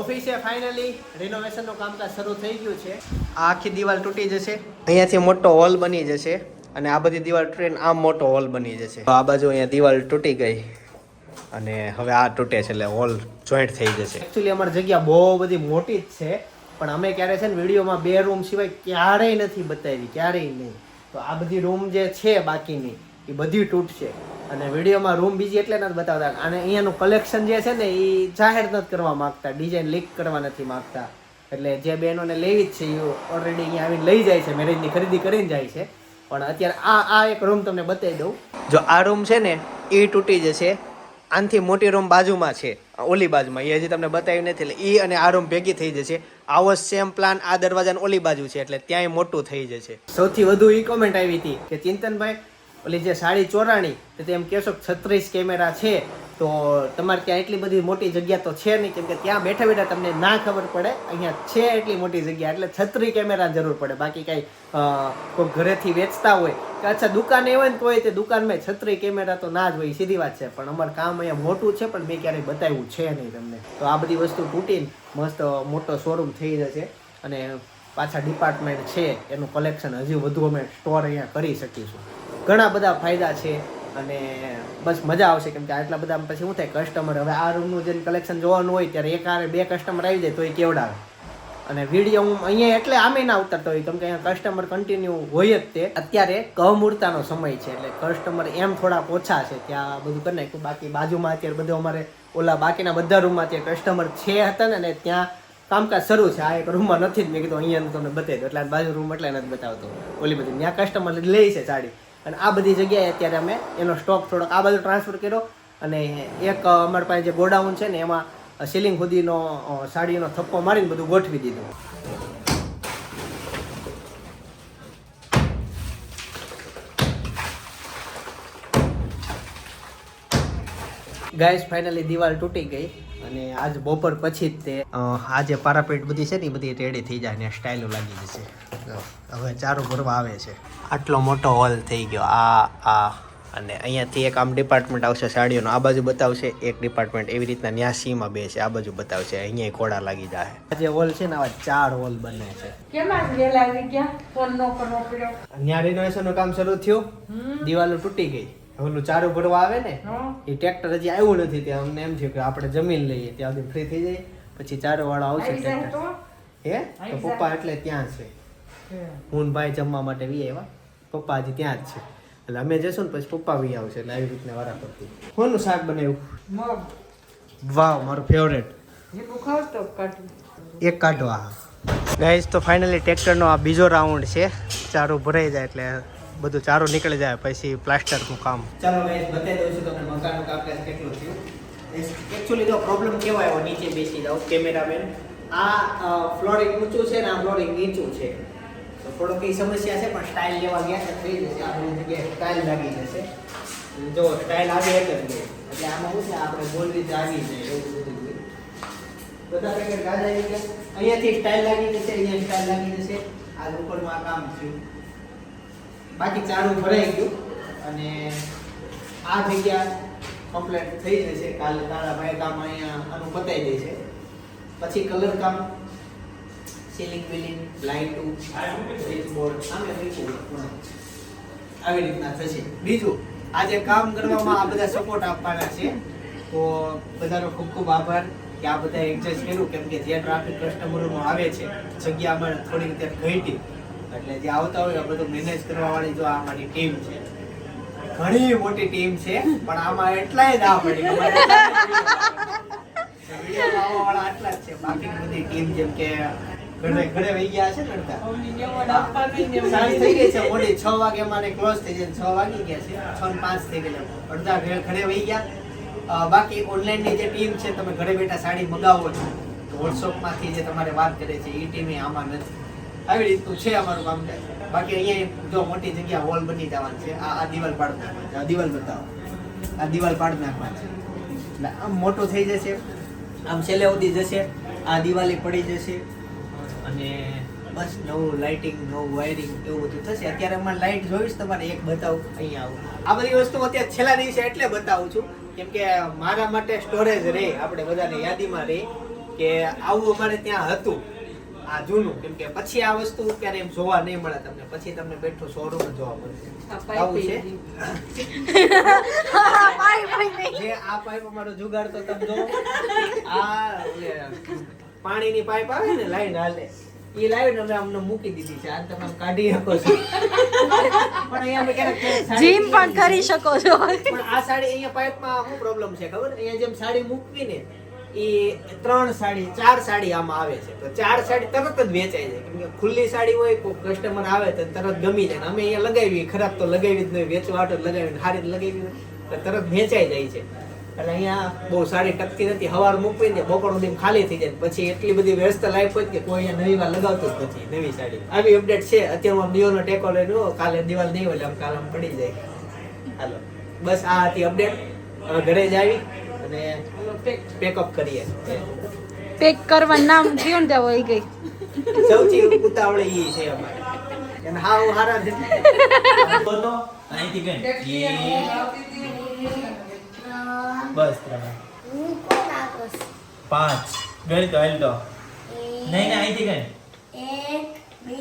ઓફિસે ફાઇનલી રિનોવેશનનું કામકાજ શરૂ થઈ ગયું છે. આ આખી દિવાલ તૂટી જશે. અહીંયાથી મોટો હોલ બની જશે અને આ બધી દિવાલ ટ્રેન આમ મોટો હોલ બની જશે. તો આ બાજુ અહીંયા દિવાલ તૂટી ગઈ અને હવે આ તૂટે છે એટલે હોલ જોઈન્ટ થઈ જશે. એકચ્યુઅલી અમારી જગ્યા બહુ બધી મોટી જ છે પણ અમે ક્યારે છે ને વિડીયોમાં બે રૂમ સિવાય ક્યારેય નથી બતાવી ક્યારેય નહીં. તો આ બધી રૂમ જે છે બાકીની એ બધી તૂટશે. અને વિડીયોમાં રૂમ બીજી એટલે નથી બતાવતા. અને અહીંયાનું કલેક્શન જે છે ને, એ જાહેર નથી કરવા માગતા. ડિઝાઇન લીક કરવા નથી માગતા. એટલે જે બહેનોને લેવી જ છે, એ ઓલરેડી અહીંયા આવીને લઈ જાય છે મેરેજની ખરીદી કરીને જાય છે. પણ અત્યારે આ આ એક રૂમ તમને બતાવી દઉં. જો આ રૂમ છે ને, એ તૂટી જશે. આનથી મોટી રૂમ બાજુમાં છે, ઓલી બાજુમાં. એ હજી તમને બતાવ્યું નથી, એટલે એ અને આ રૂમ ભેગી થઈ જશે. આવો સેમ પ્લાન આ દરવાજાની ઓલી બાજુ છે, એટલે ત્યાંય મોટું થઈ જશે. સૌથી વધુ ઈ કોમેન્ટ આવી હતી કે ચિંતનભાઈ ઓલી જે સાડી ચોરાણી તો તેમ કહેશો કે છત્રીસ કેમેરા છે, તો તમારે ત્યાં એટલી બધી મોટી જગ્યા તો છે નહીં, કેમ કે ત્યાં બેઠા બેઠા તમને ના ખબર પડે. અહીંયા છે એટલી મોટી જગ્યા, એટલે છત્રી કેમેરા જરૂર પડે. બાકી કાંઈ કોઈ ઘરેથી વેચતા હોય કે અચ્છા દુકાને હોય ને તોય તે દુકાનમાં છત્રી કેમેરા તો ના જ હોય સીધી વાત છે. પણ અમારું કામ અહીંયા મોટું છે, પણ મેં ક્યારેય બતાવ્યું છે નહીં તમને. તો આ બધી વસ્તુ તૂટીને મસ્ત મોટો શોરૂમ થઈ જશે અને પાછા ડિપાર્ટમેન્ટ છે, એનું કલેક્શન હજી વધુ અમે સ્ટોર અહીંયા કરી શકીશું. ઘણા બધા ફાયદા છે અને બસ મજા આવશે કેમ કે આટલા બધા પછી શું થાય કસ્ટમર હવે આ રૂમનું જે કલેક્શન જોવાનું હોય ત્યારે એક આરે બે કસ્ટમર આવી જાય તો એ કેવડાવે. અને વીડિયો હું અહીંયા એટલે આમે ના ઉતરતો હોય, કેમ કે અહીંયા કસ્ટમર કન્ટિન્યુ હોય જ તે. અત્યારે કહમૂર્તાનો સમય છે એટલે કસ્ટમર એમ થોડાક ઓછા છે ત્યાં બધું કરી નાખ્યું. બાકી બાજુમાં અત્યારે બધું અમારે ઓલા બાકીના બધા રૂમમાં અત્યારે કસ્ટમર છે હતા ને ત્યાં કામકાજ શરૂ છે. આ એક રૂમમાં નથી જ મેં કીધું અહીંયા તમને બતાવી દો એટલે બાજુ રૂમ એટલે નથી બતાવતો. ઓલી બધી, ત્યાં કસ્ટમર લે છે સાડી. અને આ બધી જગ્યાએ અત્યારે અમે એનો સ્ટોક થોડોક આ બાજુ ટ્રાન્સફર કર્યો અને એક અમારી પાસે જે ગોડાઉન છે ને, એમાં સીલિંગ સુધીનો સાડીનો થપ્પો મારીને બધું ગોઠવી દીધું. ગાઈસ ફાઇનલી દિવાલ તૂટી ગઈ અને આજ બપોર પછી જ તે આ જે પારાપેટ બધી છે ને, એ બધી રેડી થઈ જાય ને સ્ટાઇલો લાગી જશે. હવે ચારો ભરવા આવે છે. આટલો મોટો હોલ થઈ ગયો. આ આ. અને અહીંયાથી એક આમ ડિપાર્ટમેન્ટ આવશે સાડીઓનો. આ બાજુ બતાવશે. એક ડિપાર્ટમેન્ટ એવી રીતના ન્યાસીમાં બે છે. આ બાજુ બતાવશે. અહીંયા ઘોડા લાગી જાય આ જે હોલ છે ને આવા ચાર હોલ બને છે. કેમાં વેલા આવી ગયા? ફોન નો ત્યાં કામ શરૂ થયું. દિવાલો તૂટી ગઈ. ઓલું ચારું ભરવા આવે ને એ ટ્રેક્ટર હજી આવ્યું નથી. ત્યાં અમને એમ થયું કે આપણે જમીન લઈએ. ત્યાં સુધી ફ્રી થઈ જાય. પછી ચારો વાળો આવશે આવી ટ્રેક્ટર હે? તો પપ્પા એટલે ત્યાં છે. હું ભાઈ જમવા માટે વી આવ્યા પપ્પા હજી ત્યાં જ છે. એટલે અમે જશું ને પછી પપ્પા વી આવશે એટલે આવી રીતના વારા પડતી કોનું શાક બનાવ્યું? વાવ મારું ફેવરેટ એક કાઢો આ. ગાઈઝ તો ફાઇનલી ટ્રેક્ટરનો આ બીજો રાઉન્ડ છે. ચારો ભરાઈ જાય એટલે બધું ચારો નીકળી જાય પછી પ્લાસ્ટરનું કામ. ચાલો ગાઈઝ બતાવી દઉં છું તમને મકાનનું કામકાજ કેટલું થયું. એકચ્યુઅલી તો પ્રોબ્લેમ કેવો આવ્યો નીચે બેસી જાઓ કેમેરામેન આ ફ્લોરિંગ ઊંચું છે ને આ ફ્લોરિંગ નીચું છે. તો થોડોક એ સમસ્યા છે, પણ સ્ટાઇલ લેવા ગયા છે, થઈ જશે. આપણી જગ્યાએ સ્ટાઇલ લાગી જશે. જો સ્ટાઇલ આવી એક જ ગઈ એટલે આમાં શું છે, આપણે બોલ રીતે આવી જાય એવું બધું બધા પેકેટ ગાજ આવી ગયા અહીંયાથી સ્ટાઇલ લાગી જશે, અહીંયા સ્ટાઇલ લાગી જશે. આ ઉપરનું આ કામ થયું. બાકી ચારું ભરાઈ ગયું અને આ જગ્યા કમ્પ્લેટ થઈ જશે. કાલે તારા ભાઈ કામ અહીંયા આનું પતાઈ છે પછી કલર કામ સીલિંગ બિલિંગ લાઇટું બોર્ડ સામે આવી રીતના થશે. બીજું, આજે કામ કરવામાં આ બધા સપોર્ટ આપવાના છે. તો બધાનો ખૂબ ખૂબ આભાર કે આ બધા એડજસ્ટ કર્યું. કેમ કે જે ટ્રાફિક કસ્ટમરોનો આવે છે, જગ્યા અમારે થોડી રીતે ઘટી. એટલે જે આવતા હોય આ બધું મેનેજ કરવાવાળી જો આ અમારી ટીમ છે. ઘણી મોટી ટીમ છે, પણ આમાં એટલાય જ આ પડી આટલા જ છે. બાકી બધી ટીમ જેમ કે ઘરે ઘરે વહી ગયા છે અડધા સાંજ થઈ ગઈ છે મોડી છ વાગે અમારે ક્લોઝ થઈ જાય છ વાગી ગયા છે. છ ને પાંચ થઈ ગયેલા. અડધા ઘરે વહી ગયા. બાકી ઓનલાઈનની જે ટીમ છે તમે ઘરે બેઠા સાડી મગાવો છો. તો WhatsApp જે તમારે વાત કરે છે એ ટીમે આમાં નથી. આવી રીતનું છે અમારું કામ બાકી અહીંયા જો મોટી જગ્યા હોલ બની જવાનું છે. આ આ દિવાલ પાડ નાખવાની આ દિવાલ બતાવો. આ દિવાલ પાડ નાખવાની છે. એટલે આમ મોટું થઈ જશે. આમ છેલ્લે સુધી જશે. આ દિવાલી પડી જશે. અને બસ નવું લાઇટિંગ નવું વાયરિંગ એવું બધું થશે. અત્યારે અમારે લાઇટ જોઈશ તમારે એક બતાવું અહીંયા આવું. આ બધી વસ્તુ અત્યારે છેલ્લા દિવસે એટલે બતાવું છું કેમ કે મારા માટે સ્ટોરેજ રહે આપણે બધાને યાદીમાં રહે કે આવું અમારે ત્યાં હતું આ જૂનું. કેમ કે પછી આ વસ્તુ ક્યારે એમ જોવા નહીં મળે તમને. પછી તમને બેઠો શોરૂમ જોવા મળશે આવું છે? જે આ પાઇપ અમારો જુગાડ તો તમે જો આ પાણીની પાઇપ આવે ને લાઈન હાલે. એ લાઈન અમે અમને મૂકી દીધી છે. આ તમે કાઢી શકો છો. પણ અહીંયા અમે ક્યારેક ક્યારેક સાડી જીમ પણ કરી શકો છો. પણ આ સાડી અહીંયા પાઇપમાં શું પ્રોબ્લેમ છે ખબર? અહીંયા જેમ સાડી મૂકવી ને એ ત્રણ સાડી ચાર સાડી આમાં આવે છે. તો ચાર સાડી તરત જ વેચાઈ જાય કેમ કે ખુલ્લી સાડી હોય કોઈ કસ્ટમર આવે તો તરત ગમી જાય. અમે અહીંયા લગાવી ખરાબ તો લગાવી જ નહીં. વેચવા હાટો જ લગાવી સારી જ લગાવી તરત વેચાઈ જાય છે. એટલે અહીંયા બહુ સારી ટકતી નથી. હવાર મૂકવી ને બપોર સુધી ખાલી થઈ જાય. પછી એટલી બધી વ્યસ્ત લાઈફ હોય કે કોઈ અહીંયા નવી વાર લગાવતું જ નથી નવી સાડી. આવી અપડેટ છે. અત્યારમાં દિવાલનો ટેકો લઈને આવો, કાલે દિવાલ નહીં હોય એટલે આમ કાલ આમ પડી જાય. હાલો. બસ આ હતી અપડેટ હવે ઘરે જ આવી અને પેકઅપ કરીએ. પેક કરવા નામ થયું ને ત્યાં વહી ગઈ. સૌથી ઉતાવળે ઈ છે અમારે. અને હાવ હારા અહીંથી એક બસ ત્રણ. પાંચ. ગણ તો હાલ તો. નહીં નહીં અહીંથી ગણ. એક બે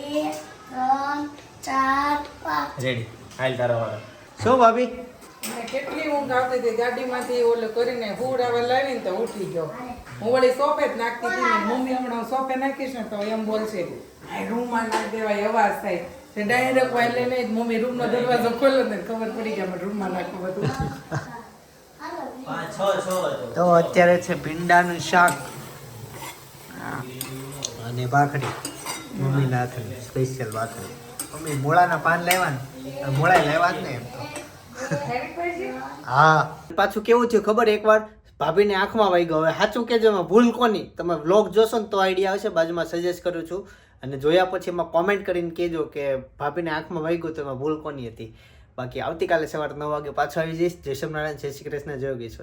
ત્રણ ચાર પાંચ. રેડી હાલ તારો વાળો શું ભાભી? કેટલી ઊંઘ આવતી હતી. ગાડીમાંથી ઓલો કરીને હુવડાવા લાવીને તો ઉઠી ગયો. હું વળી સોફે જ નાખતી હતી. મમ્મી હમણાં સોફે નાખીશ ને તો એમ બોલશે આ રૂમમાં નાખ દેવાય અવાજ થાય. તે ડાયરેક્ટ વાય લઈને મમ્મી રૂમનો દરવાજો ખોલ્યો ને ખબર પડી ગયા રૂમમાં નાખવું બધું. તો અત્યારે છે ભીંડાનું શાક. અને ભાખરી. મમ્મીના હાથની સ્પેશિયલ ભાખરી. મમ્મી, મોળાના પાન લેવાના મોળા લેવા જ ને હા. પાછું કેવું થયું ખબર એકવાર? ભાભીને આંખમાં વાગ્યો હવે સાચું કેજો એમાં ભૂલ કોની? તમે વ્લોગ જોશો ને તો આઈડિયા આવશે, બાજુમાં સજેસ્ટ કરું છું. અને જોયા પછી એમાં કોમેન્ટ કરીને કહેજો કે ભાભીને આંખમાં વાગ્યું તો એમાં ભૂલ કોની હતી? બાકી આવતીકાલે સવારે નવ વાગે પાછો આવી જઈશ. જય સ્વામિનારાયણ નારાયણ જય શ્રી કૃષ્ણ, જય ગીશ્વર